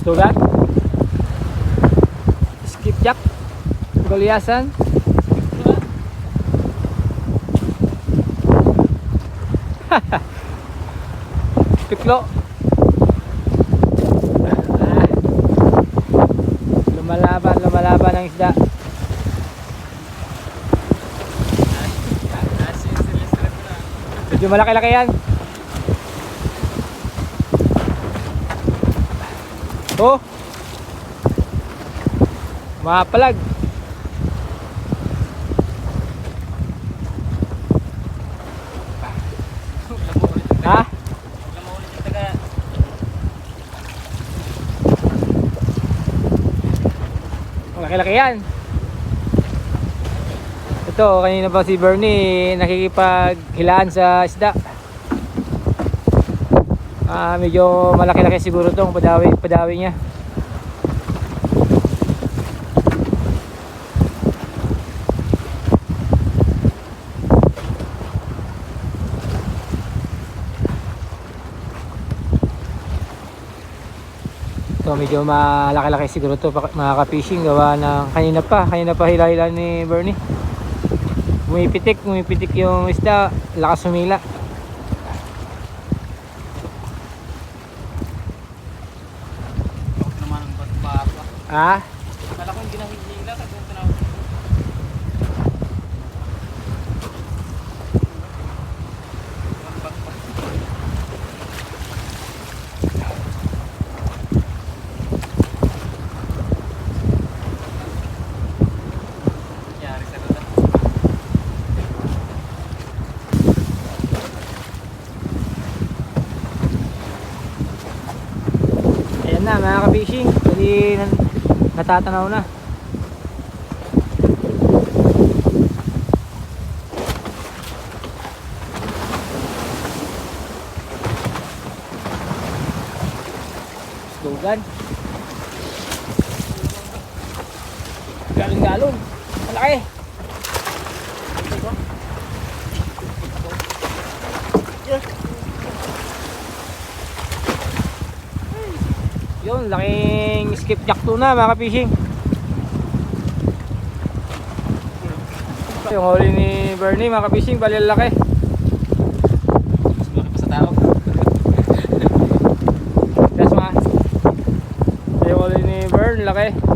Stugat. Skipjack. Goliasan. Piklo. Lumalaban, lumalaban ang isda. Medyo malaki-laki yan. Oh. Mapalag. Ha? Malaki-laki yan. Ito, kanina pa si Bernie nakikipaghilaan sa isda. Ah, medyo malaki-laki siguro tong padawi, padawi niya. So medyo malaki-laki siguro to mga ka-fishing gawa ng kanina pa, kanina pa hila-hila ni Bernie. Umipitik, umipitik yung isda, lakas humila. naman ang Ah, Kala ko hindi na hinihila sa kung ayan na mga ka-fishing. Bali natatanaw na. Slogan. Galong-galong. Malaki. Yun, laking skipjack tuna mga ka-fishing. Yung huli ni Bernie mga ka-fishing, bali laki. Mas malaki pa sa tao. That's mga. Yung huli ni Bern, laki.